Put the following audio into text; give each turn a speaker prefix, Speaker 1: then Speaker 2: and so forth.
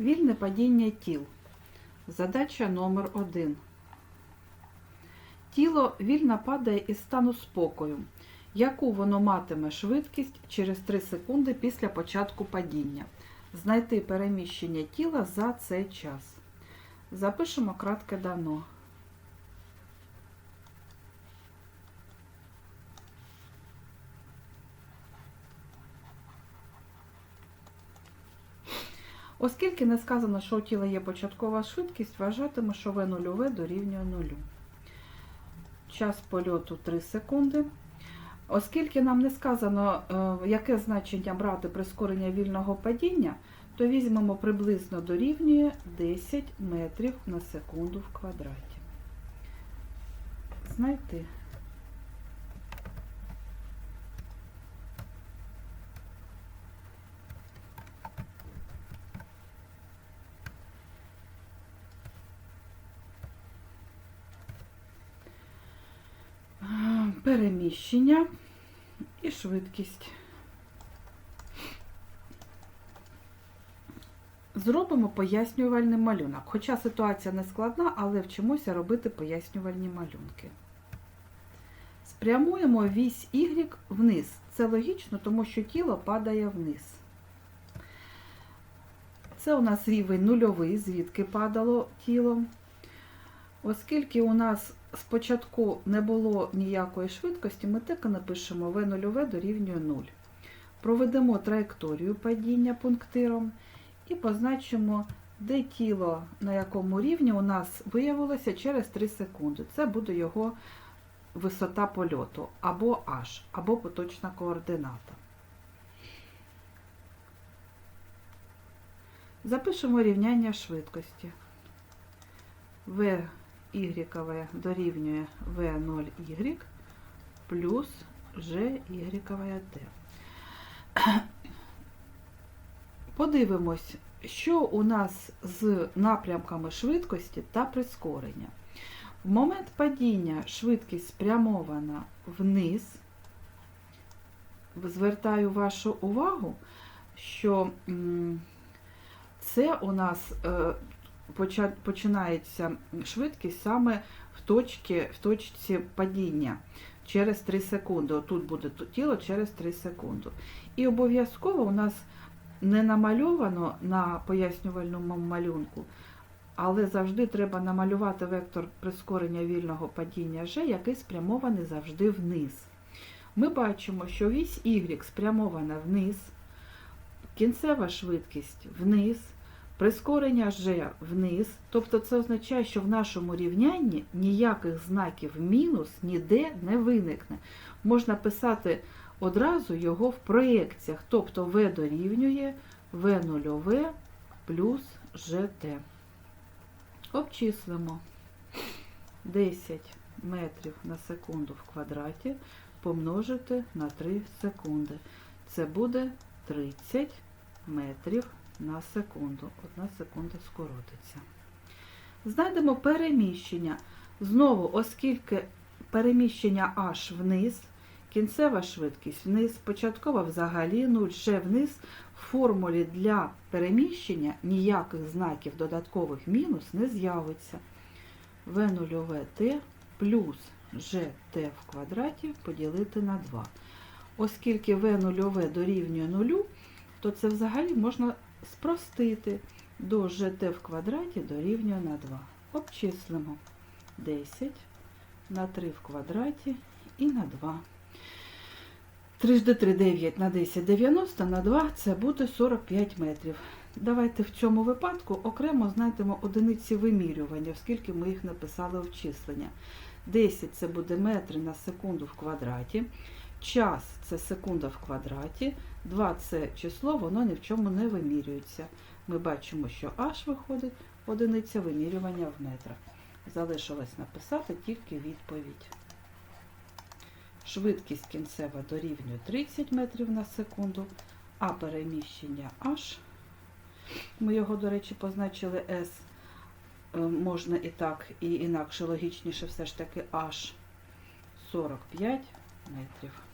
Speaker 1: Вільне падіння тіл. Задача номер 1 Тіло вільно падає із стану спокою. Яку воно матиме швидкість через 3 секунди після початку падіння? Знайти переміщення тіла за цей час. Запишемо кратке дано. Оскільки не сказано, що у тіла є початкова швидкість, вважатиме, що В нульове дорівнює нулю. Час польоту 3 секунди. Оскільки нам не сказано, е, яке значення брати прискорення вільного падіння, то візьмемо приблизно дорівнює 10 метрів на секунду в квадраті. Знайти. Переміщення і швидкість. Зробимо пояснювальний малюнок. Хоча ситуація не складна, але вчимося робити пояснювальні малюнки. Спрямуємо вісь Y вниз. Це логічно, тому що тіло падає вниз. Це у нас рівень нульовий, звідки падало тіло. Оскільки у нас спочатку не було ніякої швидкості, ми так і напишемо В нульове дорівнює 0. Проведемо траєкторію падіння пунктиром і позначимо, де тіло на якому рівні у нас виявилося через 3 секунди. Це буде його висота польоту, або H, або поточна координата. Запишемо рівняння швидкості. В y дорівнює v0y плюс t. Подивимось, що у нас з напрямками швидкості та прискорення. В момент падіння швидкість спрямована вниз. Звертаю вашу увагу, що це у нас е, починається швидкість саме в, точці, в точці падіння через 3 секунди. Отут буде тіло через 3 секунди. І обов'язково у нас не намальовано на пояснювальному малюнку, але завжди треба намалювати вектор прискорення вільного падіння G, який спрямований завжди вниз. Ми бачимо, що вісь Y спрямована вниз, кінцева швидкість вниз, прискорення G вниз. Тобто це означає, що в нашому рівнянні ніяких знаків мінус ніде не виникне. Можна писати одразу його в проєкціях, тобто V дорівнює V0 плюс GT. Обчислимо 10 метрів на секунду в квадраті помножити на 3 секунди. Це буде 30 метрів на секунду. Одна секунда скоротиться. Знайдемо переміщення. Знову, оскільки переміщення H вниз, кінцева швидкість вниз, початкова взагалі 0, ще вниз, в формулі для переміщення ніяких знаків додаткових мінус не з'явиться. В0T плюс GT в квадраті поділити на 2. Оскільки В0 дорівнює 0, то це взагалі можна спростити до GT в квадраті дорівнює на 2. Обчислимо 10 на 3 в квадраті і на 2. 3 жди 3 9 на 10 90 на 2 це буде 45 метрів. Давайте в цьому випадку окремо знайдемо одиниці вимірювання, оскільки ми їх написали в числення. 10 це буде метри на секунду в квадраті. Час це секунда в квадраті. 2 це число, воно ні в чому не вимірюється. Ми бачимо, що H виходить одиниця вимірювання в метрах. Залишилось написати тільки відповідь. Швидкість кінцева дорівнює 30 метрів на секунду, а переміщення H, ми його, до речі, позначили S, е, можна і так, і інакше, логічніше все ж таки H 45 метрів.